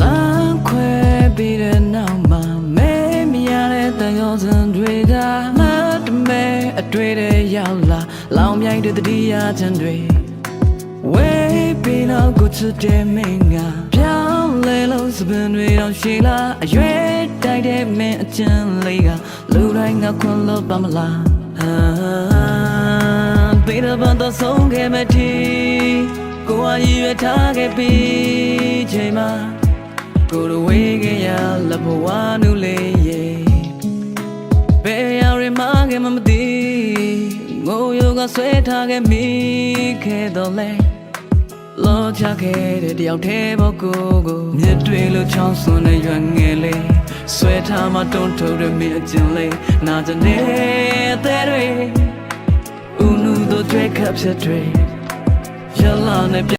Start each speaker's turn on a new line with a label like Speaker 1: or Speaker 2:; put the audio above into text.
Speaker 1: လမ်းခွဲပြီးတဲ့နောက်မှာမဲမရတဲ့တန်ရောစံတွေကမတ်တမဲအတွေ့တွေရောက်လာလောင်မြိုက်တဲ့တတိယချန်တွေဝေးပြီးနောက်ကိုချစ်တဲ့မင်းကပြောင်းလဲလို့စပင်တွေတော့ရှိလာအရွယ်တိုက်တဲ့မင်းအကျဉ်းလေးကလူတိုင်းကခွန်လို့ပါမလားဟာတေးတဲ့ဘန်တော့ဆုံးခဲ့မတီကိုယ်အရွယ်ထားခဲ့ပြီးချိန်မှာ ကိုယ်ဝေးခဲ့ရလဘဝနုလေးရေဘယ်ရရမခဲ့မမသိငိုယောကဆွဲထားခဲ့မိခဲ့တော့လဲလောချခဲ့တဲ့တယောက်တည်းဘောကိုကိုမြစ်တွေလိုချောင်းစွန်းတဲ့ရွယ်ငယ်လေးဆွဲထားမှတွန်းထုတ်တဲ့မိအကျဉ်လေးနာကြနေတဲ့တွေဦးနုတို့ကြွဲခပ်ချက်တွေရလာနဲ့